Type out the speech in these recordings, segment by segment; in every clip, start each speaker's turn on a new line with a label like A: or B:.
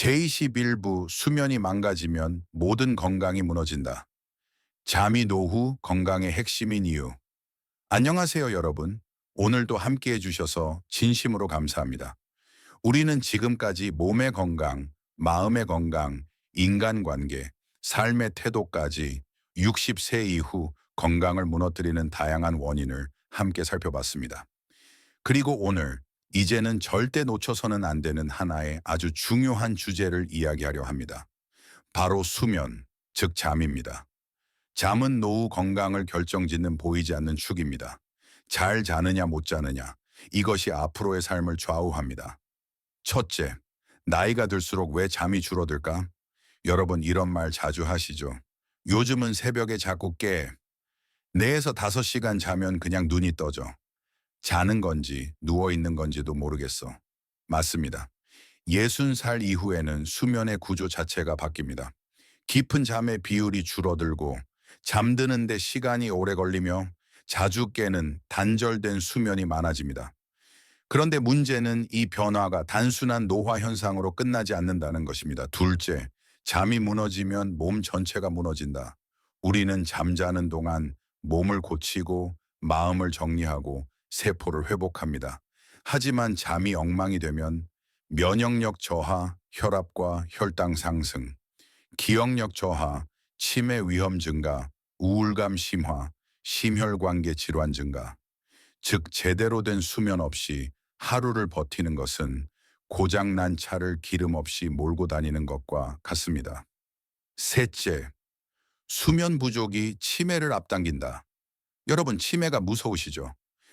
A: 제21부 수면이 망가지면 모든 건강이 무너진다. 잠이 노후 건강의 핵심인 이유. 안녕하세요, 여러분. 오늘도 함께 해 주셔서 진심으로 감사합니다. 우리는 지금까지 몸의 건강, 마음의 건강, 인간관계, 삶의 태도까지 60세 이후 건강을 무너뜨리는 다양한 원인을 함께 살펴봤습니다. 그리고 오늘 이제는 절대 놓쳐서는 안 되는 하나의 아주 중요한 주제를 이야기하려 합니다. 바로 수면, 즉 잠입니다. 잠은 노후 건강을 결정짓는 보이지 않는 축입니다. 잘 자느냐 못 자느냐, 이것이 앞으로의 삶을 좌우합니다. 첫째, 나이가 들수록 왜 잠이 줄어들까? 여러분 이런 말 자주 하시죠. 요즘은 새벽에 자꾸 깨. 4에서 5시간 자면 그냥 눈이 떠져. 자는 건지 누워 있는 건지도 모르겠어. 맞습니다. 60살 이후에는 수면의 구조 자체가 바뀝니다. 깊은 잠의 비율이 줄어들고 잠드는데 시간이 오래 걸리며 자주 깨는 단절된 수면이 많아집니다. 그런데 문제는 이 변화가 단순한 노화 현상으로 끝나지 않는다는 것입니다. 둘째, 잠이 무너지면 몸 전체가 무너진다. 우리는 잠자는 동안 몸을 고치고 마음을 정리하고 세포를 회복합니다. 하지만 잠이 엉망이 되면 면역력 저하, 혈압과 혈당 상승, 기억력 저하, 치매 위험 증가, 우울감 심화, 심혈관계 질환 증가. 즉 제대로 된 수면 없이 하루를 버티는 것은 고장난 차를 기름 없이 몰고 다니는 것과 같습니다. 셋째, 수면 부족이 치매를 앞당긴다. 여러분 치매가 무서우시죠?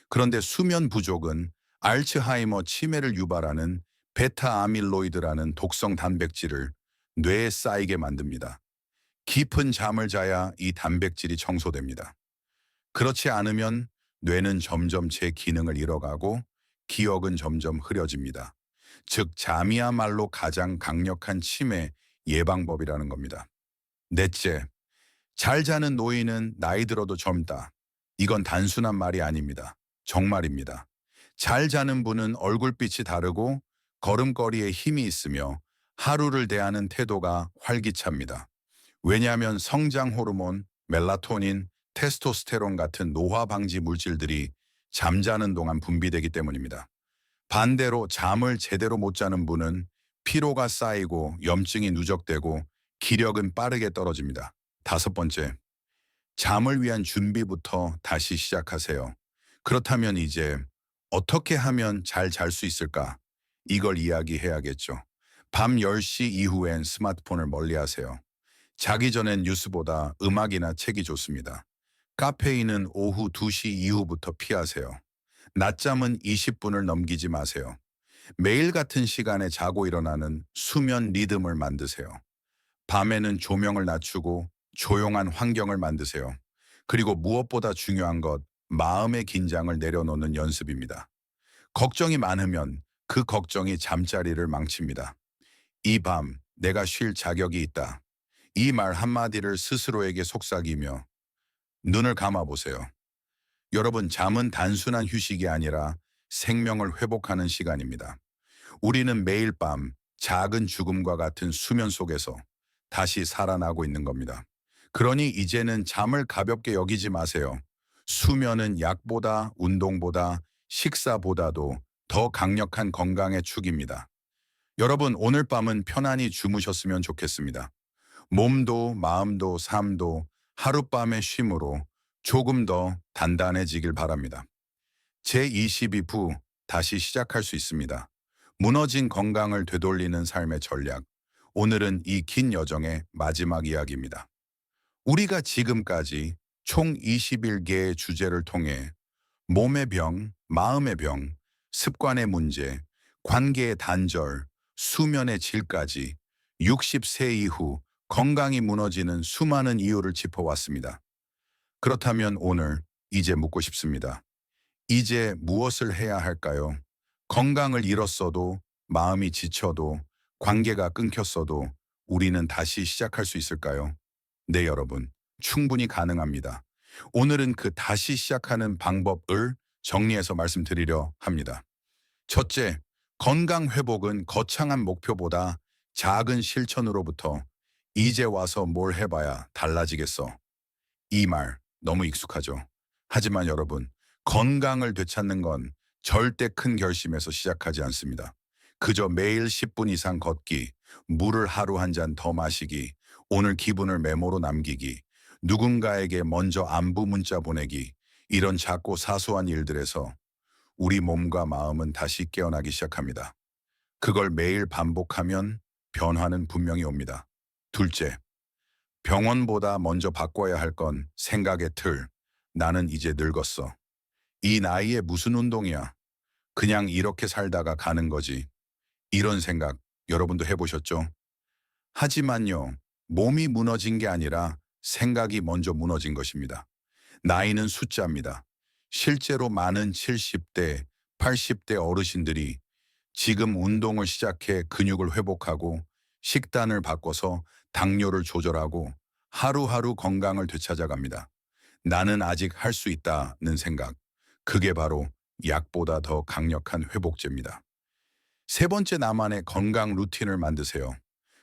A: 그런데 수면 부족은 알츠하이머 치매를 유발하는 베타 아밀로이드라는 독성 단백질을 뇌에 쌓이게 만듭니다. 깊은 잠을 자야 이 단백질이 청소됩니다. 그렇지 않으면 뇌는 점점 제 기능을 잃어가고 기억은 점점 흐려집니다. 즉 잠이야말로 가장 강력한 치매 예방법이라는 겁니다. 넷째, 잘 자는 노인은 나이 들어도 젊다. 이건 단순한 말이 아닙니다. 정말입니다. 잘 자는 분은 얼굴빛이 다르고 걸음걸이에 힘이 있으며 하루를 대하는 태도가 활기찹니다. 왜냐하면 성장 호르몬, 멜라토닌, 테스토스테론 같은 노화 방지 물질들이 잠자는 동안 분비되기 때문입니다. 반대로 잠을 제대로 못 자는 분은 피로가 쌓이고 염증이 누적되고 기력은 빠르게 떨어집니다. 다섯 번째, 잠을 위한 준비부터 다시 시작하세요. 그렇다면 이제 어떻게 하면 잘 잘 수 있을까? 이걸 이야기해야겠죠. 밤 10시 이후엔 스마트폰을 멀리하세요. 자기 전엔 뉴스보다 음악이나 책이 좋습니다. 카페인은 오후 2시 이후부터 피하세요. 낮잠은 20분을 넘기지 마세요. 매일 같은 시간에 자고 일어나는 수면 리듬을 만드세요. 밤에는 조명을 낮추고 조용한 환경을 만드세요. 그리고 무엇보다 중요한 것, 마음의 긴장을 내려놓는 연습입니다. 걱정이 많으면 그 걱정이 잠자리를 망칩니다. 이 밤 내가 쉴 자격이 있다. 이 말 한마디를 스스로에게 속삭이며 눈을 감아보세요. 여러분, 잠은 단순한 휴식이 아니라 생명을 회복하는 시간입니다. 우리는 매일 밤 작은 죽음과 같은 수면 속에서 다시 살아나고 있는 겁니다. 그러니 이제는 잠을 가볍게 여기지 마세요. 수면은 약보다 운동보다 식사보다도 더 강력한 건강의 축입니다. 여러분 오늘 밤은 편안히 주무셨으면 좋겠습니다. 몸도 마음도 삶도 하룻밤의 쉼으로 조금 더 단단해지길 바랍니다. 제22부 다시 시작할 수 있습니다. 무너진 건강을 되돌리는 삶의 전략. 오늘은 이 긴 여정의 마지막 이야기입니다. 우리가 지금까지 총 21개의 주제를 통해 몸의 병, 마음의 병, 습관의 문제, 관계의 단절, 수면의 질까지 60세 이후 건강이 무너지는 수많은 이유를 짚어왔습니다. 그렇다면 오늘 이제 묻고 싶습니다. 이제 무엇을 해야 할까요? 건강을 잃었어도 마음이 지쳐도 관계가 끊겼어도 우리는 다시 시작할 수 있을까요? 네, 여러분. 충분히 가능합니다. 오늘은 그 다시 시작하는 방법을 정리해서 말씀드리려 합니다. 첫째, 건강 회복은 거창한 목표보다 작은 실천으로부터 이제 와서 뭘 해봐야 달라지겠어. 이 말 너무 익숙하죠. 하지만 여러분, 건강을 되찾는 건 절대 큰 결심에서 시작하지 않습니다. 그저 매일 10분 이상 걷기, 물을 하루 한 잔 더 마시기, 오늘 기분을 메모로 남기기, 누군가에게 먼저 안부 문자 보내기, 이런 작고 사소한 일들에서 우리 몸과 마음은 다시 깨어나기 시작합니다. 그걸 매일 반복하면 변화는 분명히 옵니다. 둘째, 병원보다 먼저 바꿔야 할 건 생각의 틀. 나는 이제 늙었어. 이 나이에 무슨 운동이야. 그냥 이렇게 살다가 가는 거지. 이런 생각 여러분도 해보셨죠? 하지만요, 몸이 무너진 게 아니라 생각이 먼저 무너진 것입니다. 나이는 숫자입니다. 실제로 많은 70대, 80대 어르신들이 지금 운동을 시작해 근육을 회복하고 식단을 바꿔서 당뇨를 조절하고 하루하루 건강을 되찾아갑니다. 나는 아직 할 수 있다는 생각. 그게 바로 약보다 더 강력한 회복제입니다. 세 번째 나만의 건강 루틴을 만드세요.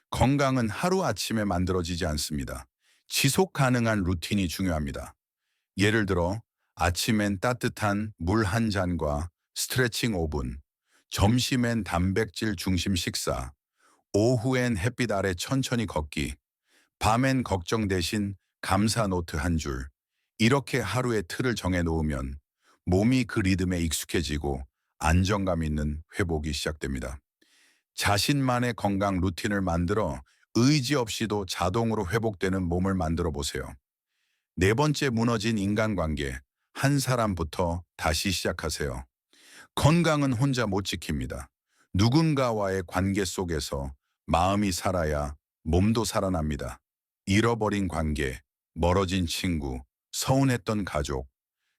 A: 건강은 하루아침에 만들어지지 않습니다. 지속 가능한 루틴이 중요합니다. 예를 들어 아침엔 따뜻한 물 한 잔과 스트레칭 5분, 점심엔 단백질 중심 식사, 오후엔 햇빛 아래 천천히 걷기, 밤엔 걱정 대신 감사 노트 한 줄. 이렇게 하루의 틀을 정해 놓으면 몸이 그 리듬에 익숙해지고 안정감 있는 회복이 시작됩니다. 자신만의 건강 루틴을 만들어 의지 없이도 자동으로 회복되는 몸을 만들어 보세요. 네 번째 무너진 인간관계, 한 사람부터 다시 시작하세요. 건강은 혼자 못 지킵니다. 누군가와의 관계 속에서 마음이 살아야 몸도 살아납니다. 잃어버린 관계, 멀어진 친구, 서운했던 가족,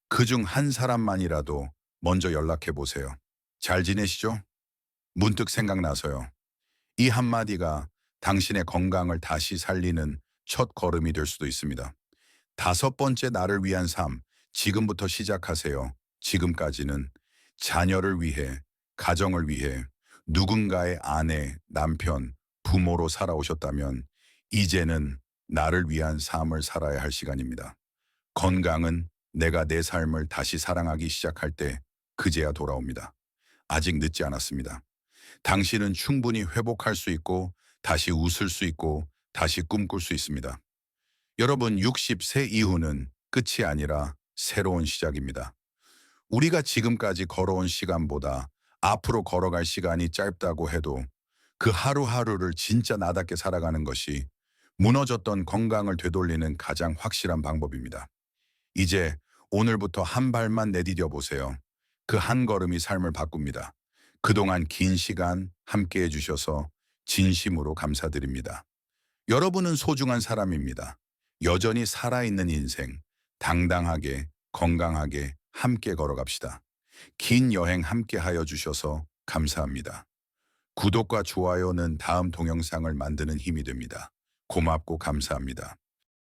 A: 그 중 한 사람만이라도 먼저 연락해 보세요. 잘 지내시죠? 문득 생각나서요. 이 한마디가 당신의 건강을 다시 살리는 첫 걸음이 될 수도 있습니다. 다섯 번째 나를 위한 삶, 지금부터 시작하세요. 지금까지는 자녀를 위해, 가정을 위해, 누군가의 아내, 남편, 부모로 살아오셨다면 이제는 나를 위한 삶을 살아야 할 시간입니다. 건강은 내가 내 삶을 다시 사랑하기 시작할 때 그제야 돌아옵니다. 아직 늦지 않았습니다. 당신은 충분히 회복할 수 있고 다시 웃을 수 있고 다시 꿈꿀 수 있습니다. 여러분 60세 이후는 끝이 아니라 새로운 시작입니다. 우리가 지금까지 걸어온 시간보다 앞으로 걸어갈 시간이 짧다고 해도 그 하루하루를 진짜 나답게 살아가는 것이 무너졌던 건강을 되돌리는 가장 확실한 방법입니다. 이제 오늘부터 한 발만 내디뎌 보세요. 그 한 걸음이 삶을 바꿉니다. 그동안 긴 시간 함께 해주셔서 진심으로 감사드립니다. 여러분은 소중한 사람입니다. 여전히 살아있는 인생, 당당하게, 건강하게 함께 걸어갑시다. 긴 여행 함께 하여 주셔서 감사합니다. 구독과 좋아요는 다음 동영상을 만드는 힘이 됩니다. 고맙고 감사합니다.